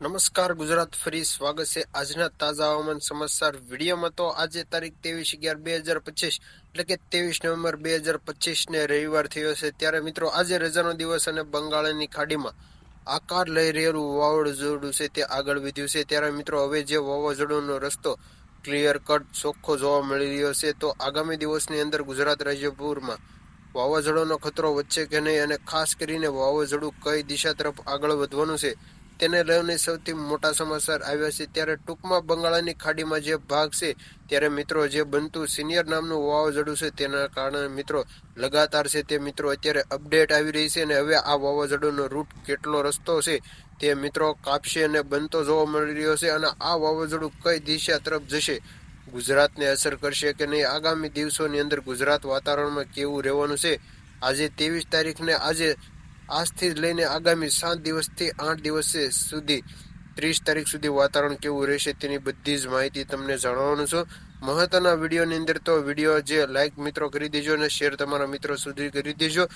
નમસ્કાર, ગુજરાત ફરી સ્વાગત છે. આજના તાજા હવામાન સમાચાર વિડીયોમાં તો આજે તારીખ ત્રેવીસ અગિયાર બે હજાર પચીસ, એટલે કે ત્રેવીસ નવેમ્બર બે હજાર પચીસ ને રવિવાર થયો છે. ત્યારે મિત્રો, આજે રજાનો દિવસ અને બંગાળની ખાડીમાં આકાર લઈ રહેલું વાવાઝોડું છે તે આગળ વધ્યું છે. ત્યારે મિત્રો, હવે જે વાવાઝોડુંનો રસ્તો ક્લિયર કટ ચોખ્ખો જોવા મળી રહ્યો છે, તો આગામી દિવસની અંદર ગુજરાત રાજ્યપુરમાં વાવાઝોડાનો ખતરો વચ્ચે કે નહીં? અને ખાસ કરીને વાવાઝોડું કઈ દિશા તરફ આગળ વધવાનું છે? તેને લઈને સૌથી મોટા સમાચાર આવ્યા છે. ત્યારે ટૂંકમાં બંગાળાની ખાડીમાં જે ભાગ છે, ત્યારે મિત્રો જે બનતું સિનિયર નામનું વાવાઝોડું છે, તેના કારણે મિત્રો લગાતાર છે તે મિત્રો અત્યારે અપડેટ આવી રહી છે અને હવે આ વાવાઝોડુંનો રૂટ કેટલો રસ્તો છે તે મિત્રો કાપશે અને બનતો જોવા મળી રહ્યો છે અને આ વાવાઝોડું કઈ દિશા તરફ જશે, ગુજરાતને અસર કરશે કે નહીં? આગામી દિવસોની અંદર ગુજરાત વાતાવરણમાં કેવું રહેવાનું છે? આજે ત્રેવીસ તારીખને આજે આજથી લઈને આગામી સાત દિવસથી આઠ દિવસ સુધી, ત્રીસ તારીખ સુધી વાતાવરણ કેવું રહેશે તેની બધી જ માહિતી તમને જણાવવાનું છું. મહત્વના વિડીયોની અંદર તો વીડિયો જે લાઈક મિત્રો કરી દેજો અને શેર તમારા મિત્રો સુધી કરી દેજો.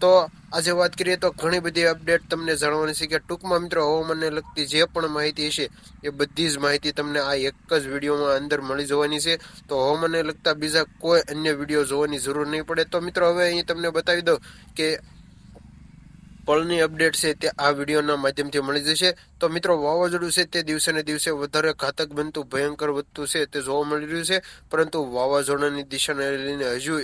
તો આજે વાત કરીએ તો ઘણી બધી અપડેટ તમને જાણવાની છે કે ટૂંકમાં મિત્રો હવામાનને લગતી જે પણ માહિતી છે એ બધી જ માહિતી તમને આ એક જ વિડીયોમાં અંદર મળી જવાની છે. તો હવામાનને લગતા બીજા કોઈ અન્ય વીડિયો જોવાની જરૂર નહીં પડે. તો મિત્રો હવે અહીં તમને બતાવી દઉં કે પળની અપડેટ છે તે આ વિડીયોના માધ્યમથી મળી જશે. તો મિત્રો, વાવાઝોડું છે તે દિવસે ને દિવસે વધારે ઘાતક બનતું, ભયંકર વધતું છે તે જોવા મળી રહ્યું છે. પરંતુ વાવાઝોડાની દિશાને લઈને હજુ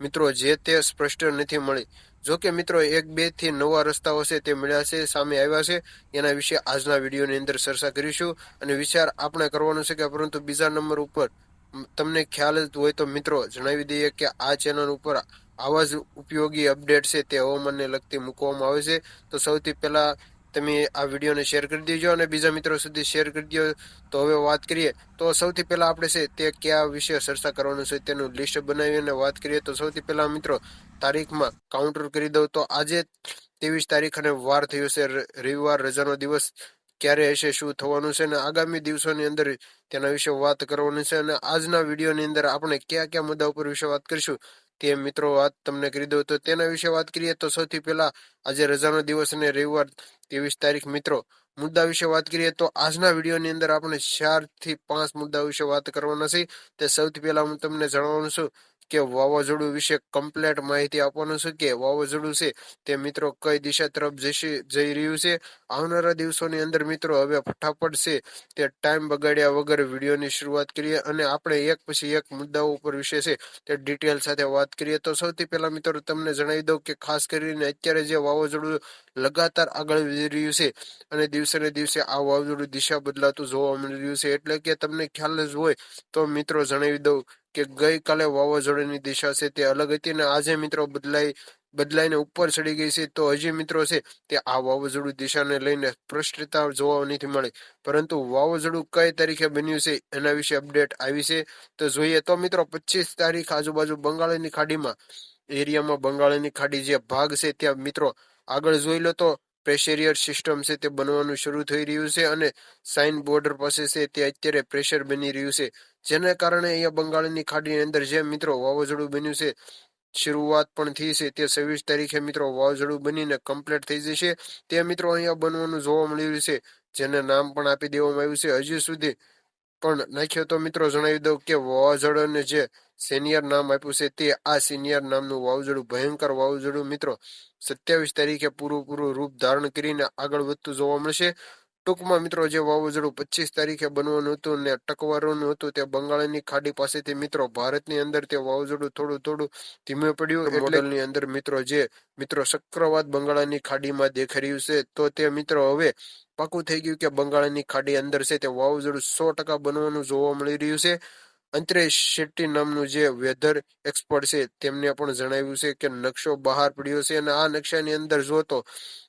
મિત્રો જે તે સ્પષ્ટ નથી મળી. જો કે મિત્રો, એક, બેથી નવા રસ્તાઓ છે તે મળ્યા છે, સામે આવ્યા છે. એના વિશે આજના વિડીયોની અંદર ચર્ચા કરીશું. અને વિચાર આપણે કરવાનો છે કે પરંતુ બીજા નંબર ઉપર તમને ખ્યાલ જ હોય તો મિત્રો જણાવી દઈએ કે આ ચેનલ ઉપર આવા જ ઉપયોગી અપડેટ છે તે હવામાનને લગતી મૂકવામાં આવે છે. તો સૌથી પહેલાં તમે આ વિડીયોને શેર કરી દેજો અને બીજા મિત્રો સુધી શેર કરી દો. તો હવે વાત કરીએ. તો સૌથી પહેલાં આપણે છે તે કયા વિશે ચર્ચા કરવાનું છે તેનું લિસ્ટ બનાવી અને વાત કરીએ. તો સૌથી પહેલા મિત્રો તારીખમાં કાઉન્ટર કરી દઉં. તો આજે ત્રેવીસ તારીખ અને વાર થયો છે રવિવાર રજાનો દિવસ. ક્યારે હશે, શું થવાનું છે અને આગામી દિવસોની અંદર તેના વિશે વાત કરવાની છે. અને આજના વિડીયોની અંદર આપણે કયા કયા મુદ્દા ઉપર વિશે વાત કરીશું? તે મિત્રો વાત તમને કરી દઉં તો તેના વિશે વાત કરીએ તો સૌથી પહેલા આજે રજાનો દિવસ અને રવિવાર ત્રેવીસ તારીખ મિત્રો. મુદ્દા વિશે વાત કરીએ તો આજના વિડીયોની અંદર આપણે ચારથી પાંચ મુદ્દા વિશે વાત કરવાના છે તે સૌથી પહેલા હું તમને જણાવવાનું છું કે વાવાઝોડું વિશે કમ્પ્લેટ માહિતી આપવાનું છે કે વાવાઝોડું છે તે મિત્રો કઈ દિશા તરફ જશે, જઈ રહ્યું છે? આવનારા દિવસોની અંદર મિત્રો હવે ફટાફટ છે તે ટાઈમ બગાડ્યા વગર વિડીયોની શરૂઆત કરીએ અને આપણે એક પછી એક મુદ્દાઓ ઉપર વિશે છે તે ડિટેલ સાથે વાત કરીએ. તો સૌથી પહેલા મિત્રો તમને જણાવી દઉં કે ખાસ કરીને અત્યારે જે વાવાઝોડું લગાતાર આગળ વધી રહ્યું છે અને દિવસે ને દિવસે આ વાવાઝોડું દિશા બદલાતું જોવા મળી રહ્યું છે. એટલે કે તમને ખ્યાલ જ હોય તો મિત્રો જણાવી દઉં કે ગઈકાલે વાવાઝોડાની દિશા છે તે અલગ હતી અને આજે મિત્રો બદલાઈ, બદલાઈને ઉપર ચડી ગઈ છે. તો હજી મિત્રો છે તે આ વાવાઝોડું દિશાને લઈને સ્પષ્ટતા જોવા નથી મળી. પરંતુ વાવાઝોડું કઈ તારીખે બન્યું છે એના વિશે અપડેટ આવી છે. તો જોઈએ તો મિત્રો પચીસ તારીખ આજુબાજુ બંગાળની ખાડીમાં, એરિયામાં બંગાળની ખાડી જે ભાગ છે ત્યાં મિત્રો આગળ જોઈ લો તો પ્રેશરિયર સિસ્ટમ છે તે બનવાનું શરૂ થઈ રહ્યું છે અને સાઇન બોર્ડર પાસે છે તે અત્યારે પ્રેશર બની રહ્યું છે. જેના કારણે અહીંયા બંગાળની ખાડીની અંદર જે મિત્રો વાવાઝોડું બન્યું છે, શરૂઆત પણ થઈ છે. તે છવ્વીસ તારીખે મિત્રો વાવાઝોડું બનીને કમ્પ્લીટ થઈ જશે. તે મિત્રો અહીંયા બનવાનું જોવા મળી રહ્યું છે, જેને નામ પણ આપી દેવામાં આવ્યું છે. હજી સુધી પણ નાખ્યો તો મિત્રો જણાવી દઉં કે વાવાઝોડાને જે સિનિયર નામ આપ્યું છે, તે આ સિનિયર નામનું વાવાઝોડું, ભયંકર વાવાઝોડું મિત્રો સત્યાવીસ તારીખે પૂરું પૂરું રૂપ ધારણ કરીને આગળ વધતું જોવા મળશે. ટૂંકમાં મિત્રો જે વાવાઝોડું પચીસ તારીખે બનવાનું હતું ને ટકવારનું હતું તે બંગાળની ખાડી પાસેથી મિત્રો ભારતની અંદર તે વાવાઝોડું થોડું થોડું ધીમે પડ્યું. મોડલની અંદર મિત્રો જે મિત્રો ચક્રવાત બંગાળની ખાડીમાં દેખાઈ રહ્યું છે તો તે મિત્રો હવે પાકું થઈ ગયું કે બંગાળની ખાડી અંદર છે તે વાવાઝોડું સો ટકા બનવાનું જોવા મળી રહ્યું છે. અંતરેશ શેટ્ટી નામનું જે વેધર એક્સપર્ટ છે, તેમને પણ જણાવ્યું છે કે નકશો બહાર પડ્યો છે અને આ નકશાની અંદર જો તો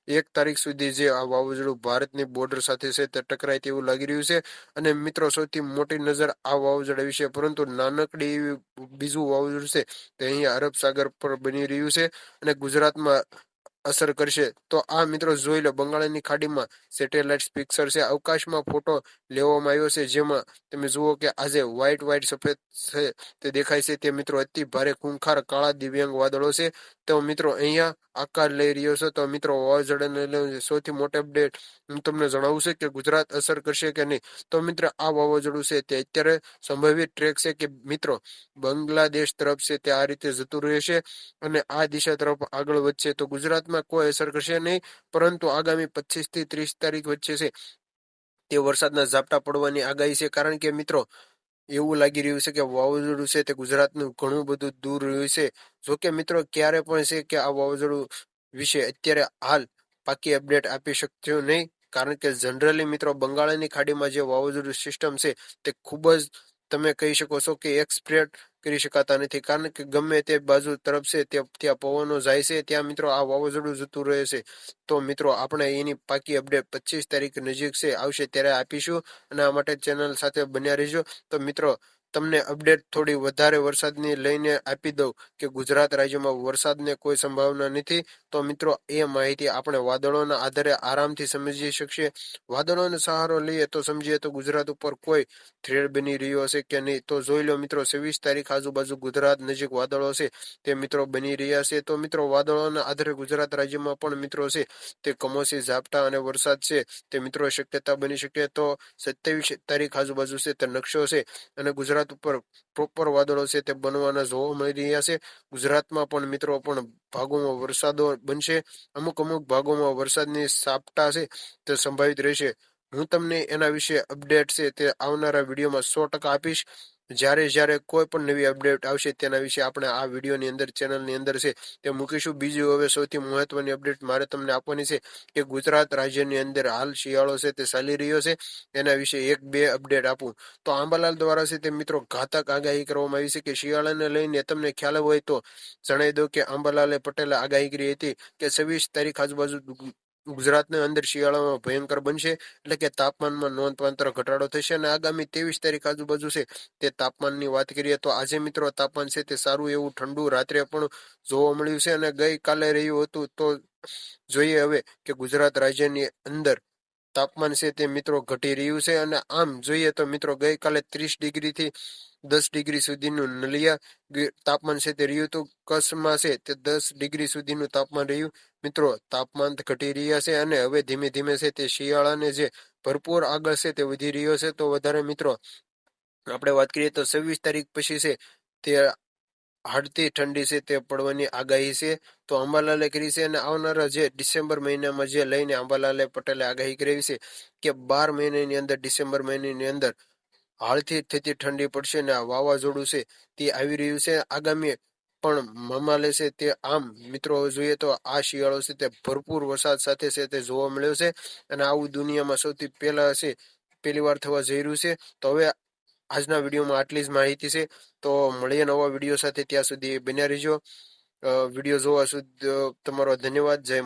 એક તારીખ સુધી જે આ વાવાઝોડું ભારતની બોર્ડર સાથે છે તે ટકરાય તેવું લાગી રહ્યું છે. અને મિત્રો, સૌથી મોટી નજર આ વાવાઝોડા વિશે, પરંતુ નાનકડી એવી બીજું વાવાઝોડું છે તે અહીં અરબ સાગર પર બની રહ્યું છે અને ગુજરાતમાં અસર કરશે. તો આ મિત્રો જોઈ લો, બંગાળની ખાડીમાં સેટેલાઇટ પિક્ચર છે. અવકાશમાં ફોટો લેવામાં આવ્યો છે, જેમાં તમે જુઓ કે આજે વ્હાઇટ વ્હાઇટ, સફેદ છે તે દેખાય છે. તે મિત્રો અતિ ભારે ખૂંખાર કાળા દિવ્યાંગ વાદળો છે. તો મિત્રો અહીંયા આકાર લઈ રહ્યો છે. તો મિત્રો વાવાઝોડાને લઈને સૌથી મોટી અપડેટ હું તમને જણાવું છે કે ગુજરાત અસર કરશે કે નહીં. તો મિત્ર આ વાવાઝોડું છે તે અત્યારે સંભવિત ટ્રેક છે કે મિત્રો બાંગ્લાદેશ તરફ છે તે આ રીતે જતું રહેશે અને આ દિશા તરફ આગળ વધશે. તો ગુજરાતમાં કોઈ અસર કરશે નહીં, પરંતુ આગામી પચીસથી ત્રીસ તારીખ વચ્ચે છે. તે વરસાદના ઝાપટા પડવાની આગાહી છે. કારણ કે મિત્રો, એવું લાગી રહ્યું છે કે વાવાઝોડું છે તે ગુજરાતનું ઘણું બધું દૂર રહ્યું છે. જોકે મિત્રો, ક્યારે પણ છે કે આ વાવાઝોડું વિશે અત્યારે હાલ પાકી અપડેટ આપી શકજો નહીં. કારણ કે જનરલી મિત્રો, બંગાળની ખાડીમાં જે વાવાઝોડું સિસ્ટમ છે તે ખૂબ જ તમે કહી શકો છો કે એક્સપ્રેટ કરી શકાતા નથી. કારણ કે ગમે તે બાજુ તરફ છે, ત્યાં પવનો જાય છે, ત્યાં મિત્રો આ વાવાઝોડું જતું રહે છે. તો મિત્રો, આપણે એની પાકી અપડેટ પચીસ તારીખ નજીક છે, આવશે ત્યારે આપીશું. અને આ માટે ચેનલ સાથે બન્યા રહીશું તો મિત્રો તમને અપડેટ થોડી વધારે વરસાદની લઈને આપી દઉં કે ગુજરાત રાજ્યમાં વરસાદને કોઈ સંભાવના નથી, તો મિત્રો એ માહિતી આપણે વાદળોના આધારે આરામથી સમજી શકીએ. વાદળોનો સહારો લઈએ તો સમજીએ તો ગુજરાત ઉપર કોઈ થ્રેડ બની રહ્યો હશે કે નહીં. તો જોઈ લો મિત્રો, છવ્વીસ તારીખ આજુબાજુ ગુજરાત નજીક વાદળો છે, તે મિત્રો બની રહ્યા છે. તો મિત્રો, વાદળોના આધારે ગુજરાત રાજ્યમાં પણ મિત્રો છે, તે કમોસી ઝાપટા અને વરસાદ છે, તે મિત્રો શક્યતા બની શકે. તો સત્યાવીસ તારીખ આજુબાજુ છે, તે નકશો છે અને ગુજરાત ગુજરાત ઉપર પ્રોપર વાદળો છે તે બનવાના જોવા મળી રહ્યા છે. ગુજરાતમાં પણ મિત્રો પણ ભાગોમાં વરસાદો બનશે. અમુક અમુક ભાગોમાં વરસાદની સાપટા છે તે સંભવિત રહેશે. હું તમને એના વિશે અપડેટ છે તે આવનારા વિડીયોમાં સો ટકા આપીશ. જ્યારે જ્યારે કોઈ પણ નવી અપડેટ આવશે તેના વિશે આપણે આ વિડીયોની અંદર ચેનલની અંદર છે તે મૂકીશું. બીજું હવે સૌથી મહત્વની અપડેટ મારે તમને આપવાની છે કે ગુજરાત રાજ્યની અંદર હાલ શિયાળો છે તે ચાલી રહ્યો છે. એના વિશે એક, બે અપડેટ આપું. તો આંબાલાલ દ્વારા છે તે મિત્રો ઘાતક આગાહી કરવામાં આવી છે કે શિયાળાને લઈને તમને ખ્યાલ હોય તો જણાવી દો કે આંબાલાલે પટેલે આગાહી કરી હતી કે છવ્વીસ તારીખ આજુબાજુ ગુજરાતની અંદર શિયાળામાં ભયંકર બનશે એટલે કે તાપમાનમાં નોંધપાત્ર ઘટાડો થશે અને આગામી ત્રેવીસ તારીખ આજુબાજુ છે તે તાપમાનની વાત કરીએ તો આજે મિત્રો તાપમાન છે તે સારું એવું ઠંડુ રાત્રે પણ જોવા મળ્યું છે અને ગઈકાલે રહ્યું હતું તો જોઈએ હવે કે ગુજરાત રાજ્યની અંદર તાપમાન છે તે મિત્રો ઘટી રહ્યું છે અને આમ જોઈએ તો મિત્રો ગઈકાલે ત્રીસ ડિગ્રીથી દસ ડિગ્રી સુધીનું નલિયા તાપમાન છે તે રહ્યું હતું કચ્છમાં છે તે દસ ડિગ્રી સુધીનું તાપમાન રહ્યું. મિત્રો, તાપમાન ઘટી રહ્યા છે અને હવે ધીમે ધીમે છે તે શિયાળાને જે ભરપૂર આગળ છે તે વધી રહ્યો છે. તો વધારે મિત્રો, આપણે વાત કરીએ તો છવ્વીસ તારીખ પછી છે તે હાડતી ઠંડી છે તે પડવાની આગાહી છે. તો અંબાલાલે કરી છે અને આવનારા જે ડિસેમ્બર મહિનામાં જે લઈને અંબાલાલે પટેલે આગાહી કરી છે કે બાર મહિનાની અંદર, ડિસેમ્બર મહિનાની અંદર હાલથી થતી ઠંડી પડશે ને આ વાવાઝોડું છે તે આવી રહ્યું છે. આગામી પણ મમા લેશે તે આમ, મિત્રો, જોઈએ તો આ શિયાળો છે તે ભરપૂર વરસાદ સાથે છે તે જોવા મળ્યો છે અને આવું દુનિયામાં સૌથી પહેલા છે પહેલી વાર થવા જઈ રહ્યું છે. તો હવે આજના વિડીયોમાં આટલી જ માહિતી છે. તો મળીએ નવા વીડિયો સાથે ત્યાં સુધી બન્યા રહેજો. વીડિયો જોવા સુધી તમારો ધન્યવાદ. જય